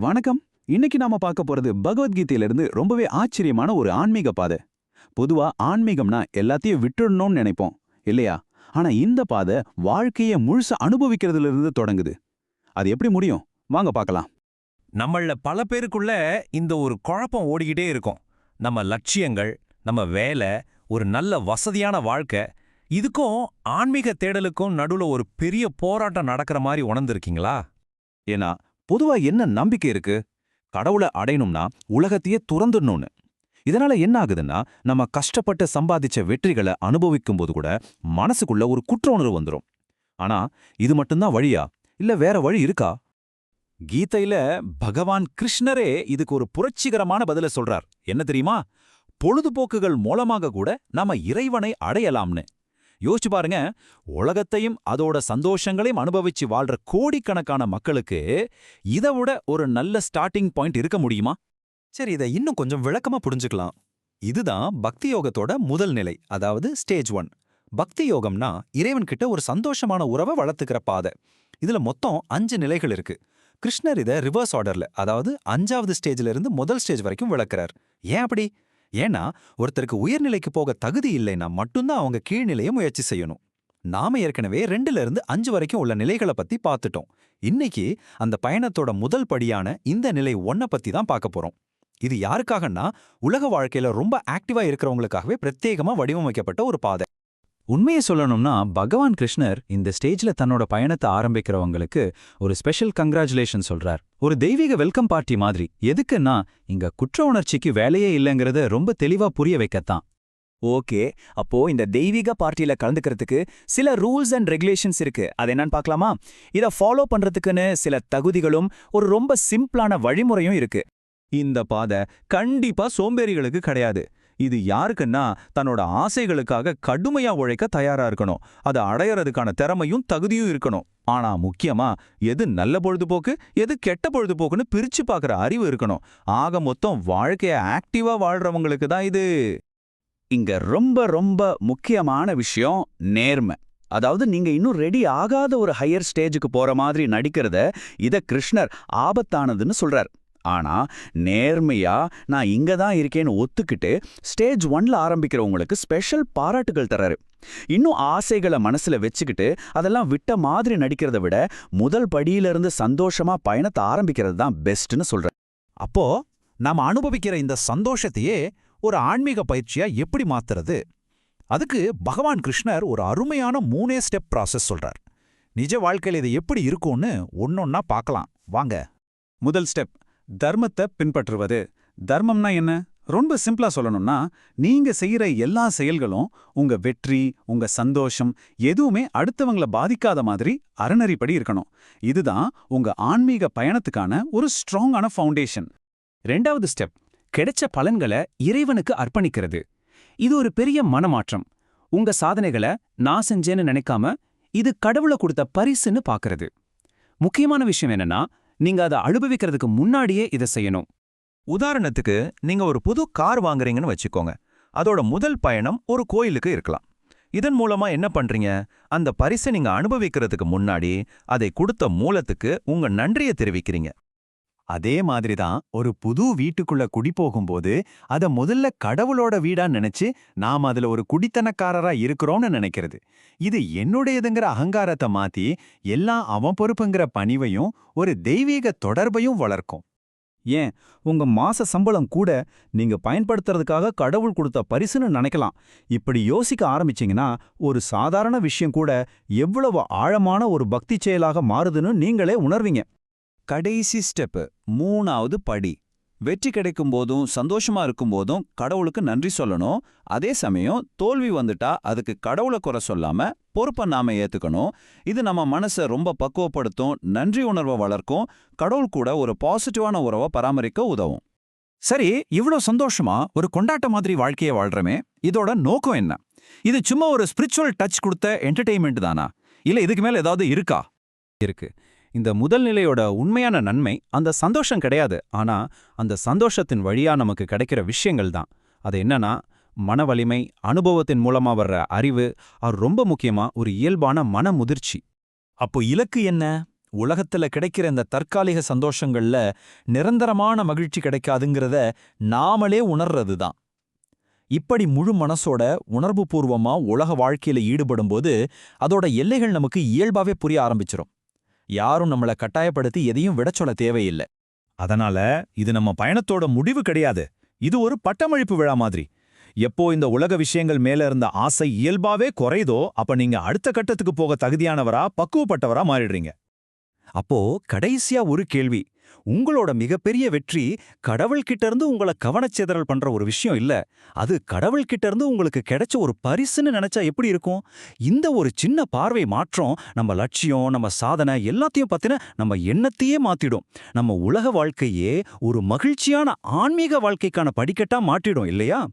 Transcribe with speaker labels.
Speaker 1: வணக்கம். இன்னைக்கு நாம பார்க்க போறது பகவத்கீதையிலிருந்து ரொம்பவே ஆச்சரியமான ஒரு ஆன்மீக பாதை. பொதுவா ஆன்மீகம்னா எல்லாத்தையும் விட்டுடணும்னு நினைப்போம் இல்லையா? ஆனா இந்த பாதை வாழ்க்கைய முழுசா அனுபவிக்கிறதுல இருந்து தொடங்குது. அது எப்படி முடியும்? வாங்க பார்க்கலாம்.
Speaker 2: நம்மள பல பேருக்குள்ள இந்த ஒரு குழப்பம் ஓடிக்கிட்டே இருக்கும். நம்ம லட்சியங்கள் நம்ம வேலை ஒரு நல்ல வசதியான வாழ்க்கை இதுக்கும் ஆன்மீக தேடலுக்கும் நடுவுல ஒரு பெரிய போராட்டம் நடக்கிற மாதிரி உணர்ந்திருக்கீங்களா?
Speaker 1: ஏன்னா பொதுவா என்ன நம்பிக்கை இருக்கு? கடவுளை அடையணும்னா உலகத்தையே துறந்துடணும்னு. இதனால என்ன ஆகுதுன்னா நம்ம கஷ்டப்பட்டு சம்பாதிச்ச வெற்றிகளை அனுபவிக்கும் போது கூட மனசுக்குள்ள ஒரு குற்ற உணர்வு வந்துரும். ஆனா இது மட்டும்தான் வழியா? இல்ல வேற வழி இருக்கா? கீதையில பகவான் கிருஷ்ணரே இதுக்கு ஒரு புரட்சிகரமான பதில சொல்றார். என்ன தெரியுமா? பொழுதுபோக்குகள் மூலமாக கூட நாம இறைவனை அடையலாம்னு. யோசிச்சு பாருங்க. உலகத்தையும் அதோட சந்தோஷங்களையும் அனுபவிச்சு வாழ்ற கோடிக்கணக்கான மக்களுக்கு இதை விட ஒரு நல்ல ஸ்டார்டிங் பாயிண்ட் இருக்க முடியுமா?
Speaker 3: சரி இதை இன்னும் கொஞ்சம் விளக்கமா புரிஞ்சுக்கலாம். இதுதான் பக்தி யோகத்தோட முதல் நிலை அதாவது ஸ்டேஜ் ஒன் பக்தி யோகம்னா இறைவன்கிட்ட ஒரு சந்தோஷமான உறவை வளர்த்துக்கிற பாதை. இதுல மொத்தம் அஞ்சு நிலைகள் இருக்கு. கிருஷ்ணர் இதை ரிவர்ஸ் ஆர்டர்ல அதாவது அஞ்சாவது ஸ்டேஜ்ல இருந்து முதல் ஸ்டேஜ் வரைக்கும் விளக்குறார். ஏன் அப்படி? ஏன்னா ஒருத்தருக்கு உயர்நிலைக்கு போக தகுதி இல்லைன்னா மட்டும்தான் அவங்க கீழ்நிலையை முயற்சி செய்யணும். நாம ஏற்கனவே ரெண்டுல இருந்து அஞ்சு வரைக்கும் உள்ள நிலைகளை பத்தி பார்த்துட்டோம். இன்னைக்கு அந்த பயணத்தோட முதல் படியான இந்த நிலை ஒன்ன பத்தி தான் பார்க்க போறோம். இது யாருக்காகன்னா உலக வாழ்க்கையில ரொம்ப ஆக்டிவா இருக்கிறவங்களுக்காகவே பிரத்யேகமா வடிவமைக்கப்பட்ட ஒரு பாதை.
Speaker 1: உண்மையை சொல்லணும்னா பகவான் கிருஷ்ணர் இந்த ஸ்டேஜ்ல தன்னோட பயணத்தை ஆரம்பிக்கிறவங்களுக்கு ஒரு ஸ்பெஷல் கங்க்ராச்சுலேஷன் சொல்றார். ஒரு தெய்வீக வெல்கம் பார்ட்டி மாதிரி. எதுக்குன்னா இங்க குற்ற உணர்ச்சிக்கு வேலையே இல்லைங்கிறத ரொம்ப தெளிவா புரிய வைக்கத்தான்.
Speaker 4: ஓகே. அப்போ இந்த தெய்வீக பார்ட்டியில கலந்துக்கிறதுக்கு சில ரூல்ஸ் அண்ட் ரெகுலேஷன்ஸ் இருக்கு. அது என்னன்னு பார்க்கலாமா? இத ஃபாலோ பண்றதுக்குன்னு சில தகுதிகளும் ஒரு ரொம்ப சிம்பிளான வழிமுறையும் இருக்கு.
Speaker 1: இந்த பாதை கண்டிப்பா சோம்பேறிகளுக்கு கிடையாது. இது யாருக்குன்னா தன்னோட ஆசைகளுக்காக கடுமையா உழைக்க தயாரா இருக்கணும். அதை அடையறதுக்கான திறமையும் தகுதியும் இருக்கணும். ஆனா முக்கியமா எது நல்ல பொழுதுபோக்கு எது கெட்ட பொழுதுபோக்குன்னு பிரிச்சு பாக்குற அறிவு இருக்கணும். ஆக மொத்தம் வாழ்க்கைய ஆக்டிவா வாழ்றவங்களுக்கு தான் இது.
Speaker 5: இங்க ரொம்ப ரொம்ப முக்கியமான விஷயம் நேர்மை. அதாவது நீங்க இன்னும் ரெடி ஆகாத ஒரு ஹையர் ஸ்டேஜுக்கு போற மாதிரி நடிக்கிறத இத கிருஷ்ணர் ஆபத்தானதுன்னு சொல்றார். ஆனா நேர்மையா நான் இங்க தான் இருக்கேன்னு ஒத்துக்கிட்டு ஸ்டேஜ் ஒன்ல ஆரம்பிக்கிறவங்களுக்கு ஸ்பெஷல் பாராட்டுகள் தராரு இன்னும் ஆசைகளை மனசுல வச்சுக்கிட்டு அதெல்லாம் விட்ட மாதிரி நடிக்கிறத விட முதல் படியிலிருந்து சந்தோஷமா பயணத்தை ஆரம்பிக்கிறது தான் பெஸ்ட்னு சொல்றேன்
Speaker 3: அப்போ நாம அனுபவிக்கிற இந்த சந்தோஷத்தையே ஒரு ஆன்மீக பயிற்சியா எப்படி மாத்துறது? அதுக்கு பகவான் கிருஷ்ணர் ஒரு அருமையான மூணே ஸ்டெப் ப்ராசஸ் சொல்றார். நிஜ வாழ்க்கையில இது எப்படி இருக்கும்னு ஒன்னொன்னா பார்க்கலாம். வாங்க.
Speaker 1: முதல் ஸ்டெப். தர்மத்தை பின்பற்றுவது. தர்மம்னா என்ன? ரொம்ப சிம்பிளா சொல்லணும்னா நீங்க செய்யற எல்லா செயல்களும் உங்க வெற்றி உங்க சந்தோஷம் எதுவுமே அடுத்தவங்கள பாதிக்காத மாதிரி அறநறிப்படி இருக்கணும். இதுதான் உங்க ஆன்மீக பயணத்துக்கான ஒரு ஸ்ட்ராங்கான ஃபவுண்டேஷன்.
Speaker 4: ரெண்டாவது ஸ்டெப் கிடைச்ச பலன்களை இறைவனுக்கு அர்ப்பணிக்கிறது. இது ஒரு பெரிய மனமாற்றம். உங்க சாதனைகளை நான் செஞ்சேன்னு நினைக்காம இது கடவுளை கொடுத்த பரிசுன்னு பாக்குறது முக்கியமான விஷயம் என்னன்னா நீங்க அதை அனுபவிக்கிறதுக்கு முன்னாடியே இதை செய்யணும்.
Speaker 2: உதாரணத்துக்கு நீங்க ஒரு புது கார் வாங்குறீங்கன்னு வச்சுக்கோங்க. அதோட முதல் பயணம் ஒரு கோயிலுக்கு இருக்கலாம். இதன் மூலமா என்ன பண்றீங்க? அந்த பரிசை நீங்க அனுபவிக்கிறதுக்கு முன்னாடி அதை கொடுத்த மூலத்துக்கு உங்க நன்றியை தெரிவிக்கிறீங்க.
Speaker 3: அதே மாதிரி தான் ஒரு புது வீட்டுக்குள்ள குடி போகும்போது அத முதல்ல கடவுளோட வீடா நினைச்சு நாம் அதுல ஒரு குடித்தனக்காரரா இருக்கிறோம்னு நினைக்கிறது. இது என்னுடையதுங்கிற அகங்காரத்தை மாத்தி எல்லாம் அவன் பொறுப்புங்கிற பணிவையும் ஒரு தெய்வீக தொடர்பையும் வளர்க்கும்.
Speaker 1: ஏன்? உங்க மாச சம்பளம் கூட நீங்க பயன்படுத்துறதுக்காக கடவுள் கொடுத்த பரிசுன்னு நினைக்கலாம். இப்படி யோசிக்க ஆரம்பிச்சீங்கன்னா ஒரு சாதாரண விஷயம் கூட எவ்வளவு ஆழமான ஒரு பக்தி செயலாக மாறுதுன்னு நீங்களே உணர்வீங்க. கடைசி ஸ்டெப்பு மூணாவது படி. வெற்றி கிடைக்கும் போதும் சந்தோஷமா இருக்கும் போதும் கடவுளுக்கு நன்றி சொல்லணும். அதே சமயம் தோல்வி வந்துட்டா அதுக்கு கடவுளை குறை சொல்லாம பொறுப்பை நாம ஏத்துக்கணும். இது நம்ம மனசை ரொம்ப பக்குவப்படுத்தும் நன்றி உணர்வை வளர்க்கும் கடவுள் கூட ஒரு பாசிட்டிவான உறவை பராமரிக்க உதவும்.
Speaker 3: சரி இவ்ளோ சந்தோஷமா ஒரு கொண்டாட்ட மாதிரி வாழ்க்கையை வாழ்றமே இதோட நோக்கம் என்ன? இது சும்மா ஒரு ஸ்பிரிச்சுவல் டச் கொடுத்த என்டர்டெயின்மெண்ட் தானா? இல்ல இதுக்கு மேல ஏதாவது இருக்கா?
Speaker 1: இருக்கு. இந்த முதல் நிலையோட உண்மையான நன்மை அந்த சந்தோஷம் கிடையாது. ஆனா அந்த சந்தோஷத்தின் வழியா நமக்கு கிடைக்கிற விஷயங்கள் தான். அது என்னன்னா மன வலிமை அனுபவத்தின் மூலமா வர்ற அறிவு அது ரொம்ப முக்கியமா ஒரு இயல்பான மன முதிர்ச்சி.
Speaker 3: அப்போ இலக்கு என்ன? உலகத்துல கிடைக்கிற இந்த தற்காலிக சந்தோஷங்கள்ல நிரந்தரமான மகிழ்ச்சி கிடைக்காதுங்கிறத நாமளே உணர்றது தான். இப்படி முழு மனசோட உணர்வுபூர்வமா உலக வாழ்க்கையில ஈடுபடும்போது அதோட எல்லைகள் நமக்கு இயல்பாவே புரிய ஆரம்பிச்சிடும் யாரும் நம்மள கட்டாயப்படுத்தி எதையும் விடச்சொல்ல தேவையில்லை.
Speaker 1: அதனால இது நம்ம பயணத்தோட முடிவு கிடையாது. இது ஒரு பட்டமளிப்பு விழா மாதிரி. எப்போ இந்த உலக விஷயங்கள் மேல இருந்த ஆசை இயல்பாவே குறையுதோ அப்ப நீங்க அடுத்த கட்டத்துக்கு போக தகுதியானவரா பக்குவப்பட்டவரா மாறிடுறீங்க.
Speaker 3: அப்போ கடைசியா ஒரு கேள்வி உங்களோட மிகப்பெரிய வெற்றி கடவுள்கிட்ட இருந்து உங்களை கவனச்சிதறல் பண்ற ஒரு விஷயம் இல்ல. அது கடவுள்கிட்ட இருந்து உங்களுக்கு கிடைச்ச ஒரு பரிசுன்னு நினைச்சா எப்படி இருக்கும்? இந்த ஒரு சின்ன பார்வை மாற்றம் நம்ம லட்சியம் நம்ம சாதனை எல்லாத்தையும் பத்தின நம்ம எண்ணத்தையே மாத்திடும். நம்ம உலக வாழ்க்கையே ஒரு மகிழ்ச்சியான ஆன்மீக வாழ்க்கைக்கான படிக்கட்டா மாற்றிடும் இல்லையா?